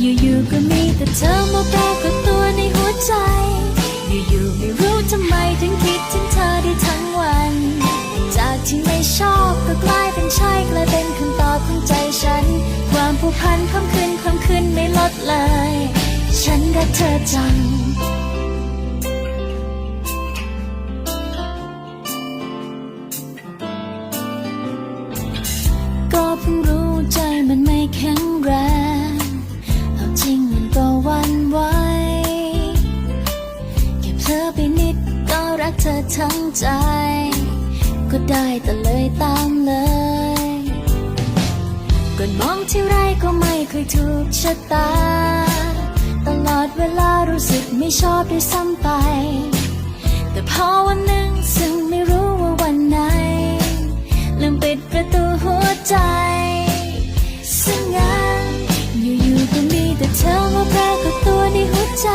อยู่ๆก็มีแต่เธอมาปรากฏตัวในหัวใจ อยู่ๆไม่รู้ทำไมถึงคิดถึงเธอได้ทั้งวัน จากที่ไม่ชอบก็กลายเป็นใช่กลายเป็นคำตอบของใจฉัน ความผูกพันความขึ้นความขึ้นไม่ลดเลย ฉันรักเธอจัง ธอทั้งใจ ก็ได้แต่เลยตามเลยก่อนมองที่ไรก็ไม่เคยถูกชะตา ตลอดเวลารู้สึกไม่ชอบด้วยซ้ำไป แต่พอวันหนึ่งซึ่งไม่รู้ว่าวันไหน ลืมปิดประตูหัวใจซึ่งงานอยู่ๆก็มีแต่เธอมาแปรากฏตัวในหัวใจ